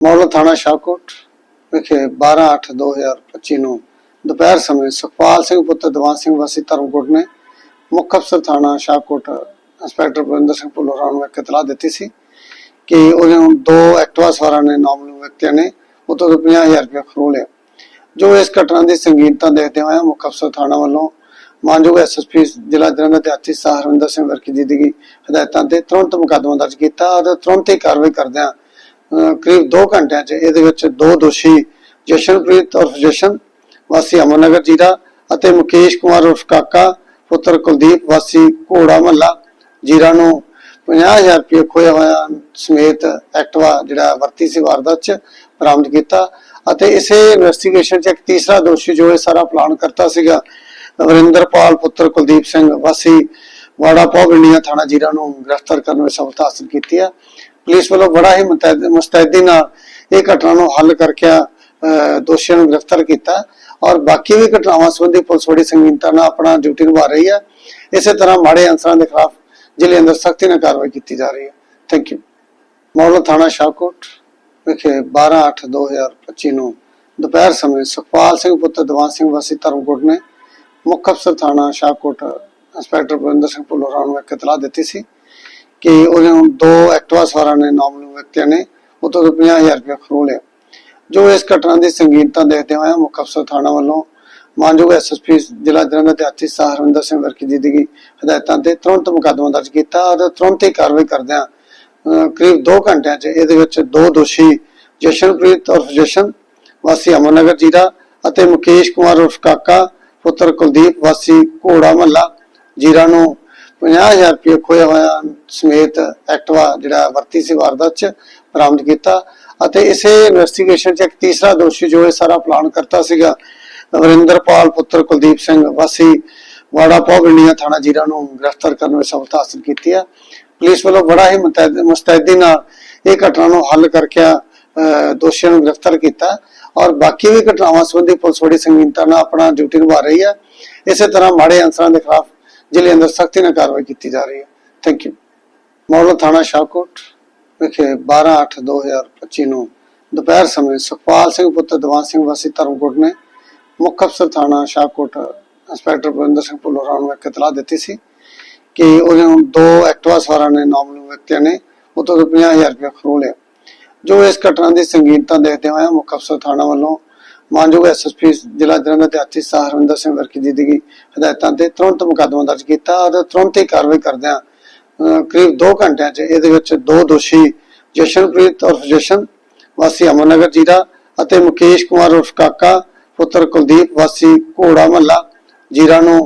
ਮੌਲਾ ਥਾਣਾ ਸ਼ਾਹਕੋਟ ਵਿਖੇ 12/8/2025 ਨੂੰ ਦੁਪਹਿਰ ਸਮੇਂ ਸੁਖਪਾਲ ਸਿੰਘ ਪੁੱਤਰ ਦੀਵਾਨ ਸਿੰਘ ਵਾਸੀ ਧਰਮਕੋਟ ਨੇ ਮੁੱਖ ਅਫਸਰ ਥਾਣਾ ਸ਼ਾਹਕੋਟ ਇੰਸਪੈਕਟਰ ਬਰਿੰਦਰ ਸਿੰਘ ਭੁੱਲੋਰਾ ਨੂੰ ਇੱਕ ਇਤਲਾਹ ਦਿੱਤੀ ਸੀ ਕਿ ਉਹਨੇ ਹੁਣ ਦੋ ਐਕਟਿਵਾ ਸਵਾਰਾਂ ਨੇ ਨਾਮਲੂਮ ਵਿਅਕਤੀਆਂ ਨੇ ਉਹ 50000 ਰੁਪਏ ਖੋਹ ਲਿਆ। ਜੋ ਇਸ ਘਟਨਾ ਦੀ ਸੰਗੀਨਤਾ ਦੇਖਦੇ ਹੋਏ ਮੁੱਖ ਅਫਸਰ ਥਾਣਾ ਵੱਲੋਂ ਮਾਨਯੋਗ ਐਸਐਸਪੀ ਜ਼ਿਲ੍ਹਾ ਜਲੰਧਰ ਦੇ ਆਤੀ ਸਾਹ ਹਰਵਿੰਦਰ ਸਿੰਘ ਵਰਕੀ ਜੀ ਦੀ ਹਦਾਇਤਾਂ ਤੇ ਤੁਰੰਤ ਮੁਕੱਦਮਾ ਦਰਜ ਕੀਤਾ ਅਤੇ ਤੁਰੰਤ ਹੀ ਕਾਰਵਾਈ ਕਰਦਿਆਂ ਕਰੀਬ 2 ਘੰਟਿਆਂ 'ਚ ਇਹਦੇ ਵਿੱਚ ਦੋ ਦੋਸ਼ੀ ਜਸ਼ਨਪ੍ਰੀਤ ਉਰਫ ਜਸ਼ਨ, ਵਾਸੀ ਅਮਨਨਗਰ ਜੀਰਾ ਅਤੇ ਮੁਕੇਸ਼ ਕੁਮਾਰ ਉਰਫ ਕਾਕਾ, ਪੁੱਤਰ ਕੁਲਦੀਪ, ਵਾਸੀ ਘੋੜਾ ਮਹੱਲਾ ਜੀਰਾ ਨੂੰ 50000 ਰੁਪਏ ਖੋਇਆ ਹੋਇਆ ਸਮੇਤ ਐਕਟਿਵਾ ਜਿਹੜਾ ਵਰਤੀ ਸੀ ਵਾਰਦਾਤ 'ਚ ਬਰਾਮਦ ਕੀਤਾ ਅਤੇ ਇਸੇ ਇਨਵੈਸਟੀਗੇਸ਼ਨ 'ਚ ਇੱਕ ਤੀਸਰਾ ਦੋਸ਼ੀ ਜੋ ਇਹ ਸਾਰਾ ਪਲਾਨ ਕਰਤਾ ਸੀਗਾ, ਵਰਿੰਦਰਪਾਲ ਪੁੱਤਰ ਕੁਲਦੀਪ ਸਿੰਘ, ਵਾਸੀ ਵਾੜਾ ਪੌਗੰਡੀਆਂ ਥਾਣਾ ਜੀਰਾ ਨੂੰ ਗ੍ਰਿਫਤਾਰ ਕਰਨ ਵਿੱਚ ਸਫਲਤਾ ਹਾਸਲ ਕੀਤੀ ਹੈ। ਪੁਲਿਸ ਵੱਲੋਂ ਬੜਾ ਹੀ ਮੁਤੈਦ- ਮੁਸਤੈਦੀ ਨਾਲ ਇਹ ਘਟਨਾ ਨੂੰ ਹੱਲ ਕਰਕੇ ਦੋਸ਼ੀਆਂ ਨੂੰ ਗ੍ਰਿਫਤਾਰ ਕੀਤਾ ਔਰ ਬਾਕੀ ਵੀ ਘਟਨਾਵਾਂ ਸੰਬੰਧੀ ਪੁਲਿਸ ਬੜੀ ਸੰਗੀਨਤਾ ਨਾਲ ਆਪਣਾ ਡਿਊਟੀ ਨਿਭਾ ਰਹੀ ਹੈ। ਇਸੇ ਤਰ੍ਹਾਂ ਮਾੜੇ ਅਨਸਰਾਂ ਦੇ ਖਿਲਾਫ ਜ਼ਿਲ੍ਹੇ ਅੰਦਰ ਸਖਤੀ ਨਾਲ ਕਾਰਵਾਈ ਕੀਤੀ ਜਾ ਰਹੀ ਹੈ। ਥੈਂਕ ਯੂ ਮੌਲਾ ਥਾਣਾ ਸ਼ਾਹਕੋਟ ਵਿਖੇ 12/8/2025 ਨੂੰ ਦੁਪਹਿਰ ਸਮੇਂ ਸੁਖਪਾਲ ਸਿੰਘ ਪੁੱਤਰ ਦੀਵਾਨ ਸਿੰਘ ਵਾਸੀ ਧਰਮਕੋਟ ਨੇ ਮੁੱਖ ਅਫਸਰ ਥਾਣਾ ਸ਼ਾਹਕੋਟ, ਇੰਸਪੈਕਟਰ ਬਰਿੰਦਰ ਸਿੰਘ ਭੁੱਲੋਰਾ ਨੂੰ ਇੱਕ ਇਤਲਾਹ ਦਿੱਤੀ ਸੀ। ਕਿ ਉਹਨੇ ਹੁਣ ਦੋ ਐਕਟਿਵਾ ਸਵਾਰਾਂ ਨੇ ਨਾਮਲੂਮ ਵਿਅਕਤੀਆਂ ਨੇ ਉਹ 50000 ਰੁਪਏ ਖੋਹ ਲਿਆ। ਜੋ ਇਸ ਘਟਨਾ ਦੀ ਸੰਗੀਨਤਾ ਦੇਖਦੇ ਹੋਏ ਮੁੱਖ ਅਫਸਰ ਥਾਣਾ ਵੱਲੋਂ ਮਾਨਯੋਗ ਐਸਐਸਪੀ ਜ਼ਿਲ੍ਹਾ ਜਲੰਧਰ ਦੇ ਆਤੀ ਸਾਹ ਸਿੰਘ ਵਰਕੀ ਜੀ ਦੀ ਹਦਾਇਤਾਂ ਤੇ ਤੁਰੰਤ ਮੁਕੱਦਮਾ ਦਰਜ ਕੀਤਾ ਅਤੇ ਤੁਰੰਤ ਹੀ ਕਾਰਵਾਈ ਕਰਦਿਆਂ ਕਰੀਬ 2 ਘੰਟਿਆਂ 'ਚ ਇਹਦੇ ਵਿੱਚ ਦੋ ਦੋਸ਼ੀ ਜਸ਼ਨਪ੍ਰੀਤ ਉਰਫ ਜਸ਼ਨ, ਵਾਸੀ ਅਮਨਨਗਰ ਜੀਰਾ ਅਤੇ ਮੁਕੇਸ਼ ਕੁਮਾਰ ਉਰਫ ਕਾਕਾ, ਪੁੱਤਰ ਕੁਲਦੀਪ, ਵਾਸੀ ਘੋੜਾ ਮਹੱਲਾ ਜੀਰਾ ਨੂੰ 50000 ਰੁਪਏ ਖੋਇਆ ਹੋਇਆ ਸਮੇਤ ਐਕਟਿਵਾ ਜਿਹੜਾ ਵਰਤੀ ਸੀ ਵਾਰਦਾਤ 'ਚ ਬਰਾਮਦ ਕੀਤਾ ਅਤੇ ਇਸੇ ਇਨਵੈਸਟੀਗੇਸ਼ਨ 'ਚ ਇੱਕ ਤੀਸਰਾ ਦੋਸ਼ੀ ਜੋ ਇਹ ਸਾਰਾ ਪਲਾਨ ਕਰਤਾ ਸੀਗਾ, ਵਰਿੰਦਰਪਾਲ ਪੁੱਤਰ ਕੁਲਦੀਪ ਸਿੰਘ ਵਾਸੀ ਵਾੜਾ ਪੌਗੰਡੀਆਂ ਥਾਣਾ ਜੀਰਾ ਨੂੰ ਗ੍ਰਿਫਤਾਰ ਕਰਨ ਵਿੱਚ ਸਫਲਤਾ ਹਾਸਲ ਕੀਤੀ ਹੈ। ਪੁਲਿਸ ਵੱਲੋਂ ਬੜਾ ਹੀ ਮੁਤੈਦ- ਮੁਸਤੈਦੀ ਨਾਲ ਇਹ ਘਟਨਾ ਨੂੰ ਹੱਲ ਕਰਕੇ ਦੋਸ਼ੀਆਂ ਨੂੰ ਗ੍ਰਿਫਤਾਰ ਕੀਤਾ ਔਰ ਬਾਕੀ ਵੀ ਘਟਨਾਵਾਂ ਸੰਬੰਧੀ ਪੁਲਿਸ ਬੜੀ ਸੰਗੀਨਤਾ ਨਾਲ ਆਪਣਾ ਡਿਊਟੀ ਨਿਭਾ ਰਹੀ ਹੈ। ਇਸੇ ਤਰ੍ਹਾਂ ਮਾੜੇ ਅਨਸਰਾਂ ਦੇ ਖਿਲਾਫ ਜ਼ਿਲ੍ਹੇ ਅੰਦਰ ਸਖਤੀ ਨਾਲ ਕਾਰਵਾਈ ਕੀਤੀ ਜਾ ਰਹੀ ਹੈ ਥੈਂਕ ਯੂ ਮੌਲਾ ਥਾਣਾ ਸ਼ਾਹਕੋਟ ਵਿਖੇ 12/8/2025 ਨੂੰ ਦੁਪਹਿਰ ਸਮੇਂ ਸੁਖਪਾਲ ਸਿੰਘ ਪੁੱਤਰ ਦੀਵਾਨ ਸਿੰਘ ਵਾਸੀ ਧਰਮਕੋਟ ਨੇ ਮੁੱਖ ਅਫਸਰ ਥਾਣਾ ਸ਼ਾਹਕੋਟ ਇੰਸਪੈਕਟਰ ਬਰਿੰਦਰ ਸਿੰਘ ਭੁੱਲੋਰਾ ਨੂੰ ਇੱਕ ਇਤਲਾਹ ਦਿੱਤੀ ਸੀ ਕਿ ਉਹਨੇ ਹੁਣ ਦੋ ਐਕਟਿਵਾ ਸਵਾਰਾਂ ਨੇ ਨਾਮਲੂਮ ਵਿਅਕਤੀਆਂ ਨੇ ਉਹ 50000 ਰੁਪਏ ਖੋਹ ਲਿਆ ਜੋ ਇਸ ਘਟਨਾ ਦੀ ਸੰਗੀਨਤਾ ਦੇਖਦੇ ਹੋਏ ਮੁੱਖ ਅਫਸਰ ਥਾਣਾ ਵੱਲੋਂ ਮਾਨਯੋਗ ਐਸਐਸਪੀ ਜ਼ਿਲ੍ਹਾ ਜਲੰਧਰ ਦੇ ਆਤੀ ਹਰਵਿੰਦਰ ਸਿੰਘ ਵਰਕੀ ਜੀ ਦੀ ਹਦਾਇਤਾਂ ਤੇ ਤੁਰੰਤ ਮੁਕੱਦਮਾ ਦਰਜ ਕੀਤਾ ਅਤੇ ਤੁਰੰਤ ਹੀ ਕਾਰਵਾਈ ਕਰਦਿਆਂ ਕਰੀਬ 2 ਘੰਟਿਆਂ 'ਚ ਇਹਦੇ ਵਿੱਚ ਦੋ ਦੋਸ਼ੀ ਜਸ਼ਨਪ੍ਰੀਤ ਉਰਫ ਜਸ਼ਨ, ਵਾਸੀ ਅਮਨਨਗਰ ਜੀਰਾ ਅਤੇ ਮੁਕੇਸ਼ ਕੁਮਾਰ ਉਰਫ ਕਾਕਾ, ਪੁੱਤਰ ਕੁਲਦੀਪ, ਵਾਸੀ ਘੋੜਾ ਮਹੱਲਾ ਜੀਰਾ ਨੂੰ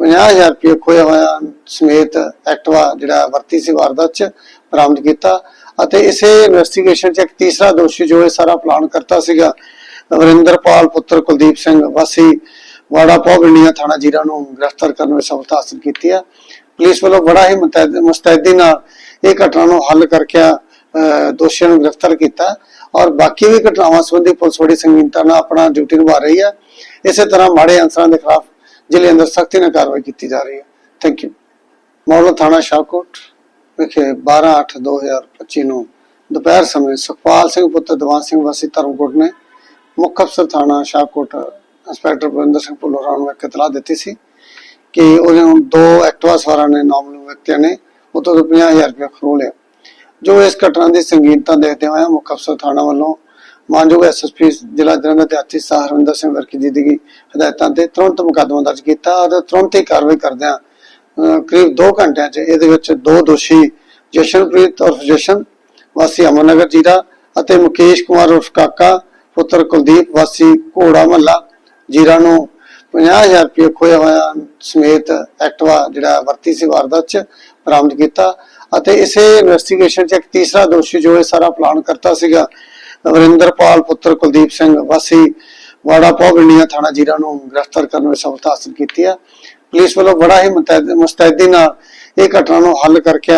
50000 ਰੁਪਏ ਖੋਇਆ ਹੋਇਆ ਸਮੇਤ ਐਕਟਿਵਾ ਜਿਹੜਾ ਵਰਤੀ ਸੀ ਵਾਰਦਾਤ 'ਚ ਬਰਾਮਦ ਕੀਤਾ ਅਤੇ ਇਸੇ ਇਨਵੈਸਟੀਗੇਸ਼ਨ 'ਚ ਇੱਕ ਤੀਸਰਾ ਦੋਸ਼ੀ ਜੋ ਇਹ ਸਾਰਾ ਪਲਾਨ ਕਰਤਾ ਸੀਗਾ ਵਰਿੰਦਰਪਾਲ ਪੁੱਤਰ ਕੁਲਦੀਪ ਸਿੰਘ ਵਾਸੀ ਵਾੜਾ ਪੌਗੰਡੀਆਂ ਥਾਣਾ ਜੀਰਾ ਨੂੰ ਗ੍ਰਿਫਤਾਰ ਕਰਨ ਵਿੱਚ ਸਫਲਤਾ ਹਾਸਲ ਕੀਤੀ ਹੈ। ਪੁਲਿਸ ਵੱਲੋਂ ਬੜਾ ਹੀ ਮੁਸਤੈਦੀ ਨਾਲ ਇਹ ਘਟਨਾ ਨੂੰ ਹੱਲ ਕਰਕੇ ਦੋਸ਼ੀਆਂ ਨੂੰ ਗ੍ਰਿਫਤਾਰ ਕੀਤਾ ਔਰ ਬਾਕੀ ਵੀ ਘਟਨਾਵਾਂ ਸੰਬੰਧੀ ਪੁਲਿਸ ਬੜੀ ਸੰਗੀਨਤਾ ਨਾਲ ਆਪਣਾ ਡਿਊਟੀ ਨਿਭਾ ਰਹੀ ਹੈ। ਇਸੇ ਤਰ੍ਹਾਂ ਮਾੜੇ ਅਨਸਰਾਂ ਦੇ ਖਿਲਾਫ ਜ਼ਿਲ੍ਹੇ ਅੰਦਰ ਸਖਤੀ ਨਾਲ ਕਾਰਵਾਈ ਕੀਤੀ ਜਾ ਰਹੀ ਹੈ। ਥੈਂਕ ਯੂ ਮੌਲਾ ਥਾਣਾ ਸ਼ਾਹਕੋਟ ਵਿਖੇ 12/8/2025 ਨੂੰ ਦੁਪਹਿਰ ਸਮੇਂ ਸੁਖਪਾਲ ਸਿੰਘ ਪੁੱਤਰ ਦੀਵਾਨ ਸਿੰਘ ਵਾਸੀ ਧਰਮਕੋਟ ਨੇ ਮੁੱਖ ਅਫਸਰ ਥਾਣਾ ਸ਼ਾਹਕੋਟ, ਇੰਸਪੈਕਟਰ ਬਰਿੰਦਰ ਸਿੰਘ ਭੁੱਲੋਰਾ ਨੂੰ ਇੱਕ ਇਤਲਾਹ ਦਿੱਤੀ ਸੀ ਕਿ ਉਹਨੇ ਹੁਣ ਦੋ ਐਕਟਿਵਾ ਸਵਾਰਾਂ ਨੇ ਨਾਮਲੂਮ ਵਿਅਕਤੀਆਂ ਨੇ ਉਹ 50000 ਰੁਪਏ ਖੋਹ ਲਿਆ। ਜੋ ਇਸ ਘਟਨਾ ਦੀ ਸੰਗੀਨਤਾ ਦੇਖਦੇ ਹੋਏ ਮੁੱਖ ਅਫਸਰ ਥਾਣਾ ਵੱਲੋਂ ਮਾਨਯੋਗ ਐਸਐਸਪੀ ਜ਼ਿਲ੍ਹਾ ਜਲੰਧਰ ਦੇ ਆਤੀ ਸਾਹ ਹਰਵਿੰਦਰ ਸਿੰਘ ਵਰਕੀ ਜੀ ਦੀ ਹਦਾਇਤਾਂ ਤੇ ਤੁਰੰਤ ਮੁਕੱਦਮਾ ਦਰਜ ਕੀਤਾ ਅਤੇ ਤੁਰੰਤ ਹੀ ਕਾਰਵਾਈ ਕਰਦਿਆਂ ਕਰੀਬ 2 ਘੰਟਿਆਂ 'ਚ ਇਹਦੇ ਵਿੱਚ ਦੋ ਦੋਸ਼ੀ ਜਸ਼ਨਪ੍ਰੀਤ ਉਰਫ ਜਸ਼ਨ, ਵਾਸੀ ਅਮਨਨਗਰ ਜੀਰਾ ਅਤੇ ਮੁਕੇਸ਼ ਕੁਮਾਰ ਉਰਫ ਕਾਕਾ ਪੁੱਤਰ ਕੁਲਦੀਪ ਵਾਸੀ ਘੋੜਾ ਮਹੱਲਾ, ਜੀਰਾ ਨੂੰ 50000 ਰੁਪਏ ਖੋਇਆ ਹੋਇਆ ਸਮੇਤ ਐਕਟਿਵਾ ਜਿਹੜਾ ਵਰਤੀ ਸੀ ਵਾਰਦਾਤ 'ਚ ਬਰਾਮਦ ਕੀਤਾ ਅਤੇ ਇਸੇ ਇਨਵੈਸਟੀਗੇਸ਼ਨ 'ਚ ਇੱਕ ਤੀਸਰਾ ਦੋਸ਼ੀ ਜੋ ਇਹ ਸਾਰਾ ਪਲਾਨ ਕਰਤਾ ਸੀਗਾ, ਵਰਿੰਦਰਪਾਲ ਪੁੱਤਰ ਕੁਲਦੀਪ ਸਿੰਘ ਵਾਸੀ ਵਾੜਾ ਪੌਗੰਡੀਆਂ ਥਾਣਾ ਜੀਰਾ ਨੂੰ ਗ੍ਰਿਫਤਾਰ ਕਰਨ ਵਿੱਚ ਸਫਲਤਾ ਹਾਸਲ ਕੀਤੀ ਹੈ। ਪੁਲਿਸ ਵੱਲੋਂ ਬੜਾ ਹੀ ਮੁਸਤੈਦੀ ਨਾਲ ਇਹ ਘਟਨਾ ਨੂੰ ਹੱਲ ਕਰਕੇ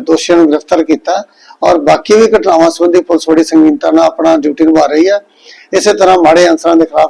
ਦੋਸ਼ੀਆਂ ਨੂੰ ਗ੍ਰਿਫਤਾਰ ਕੀਤਾ ਔਰ ਬਾਕੀ ਵੀ ਘਟਨਾਵਾਂ ਸੰਬੰਧੀ ਪੁਲਿਸ ਬੜੀ ਸੰਗੀਨਤਾ ਨਾਲ ਆਪਣਾ ਡਿਊਟੀ ਨਿਭਾ ਰਹੀ ਹੈ। ਇਸੇ ਤਰ੍ਹਾਂ ਮਾੜੇ ਅਨਸਰਾਂ ਦੇ ਖਿਲਾਫ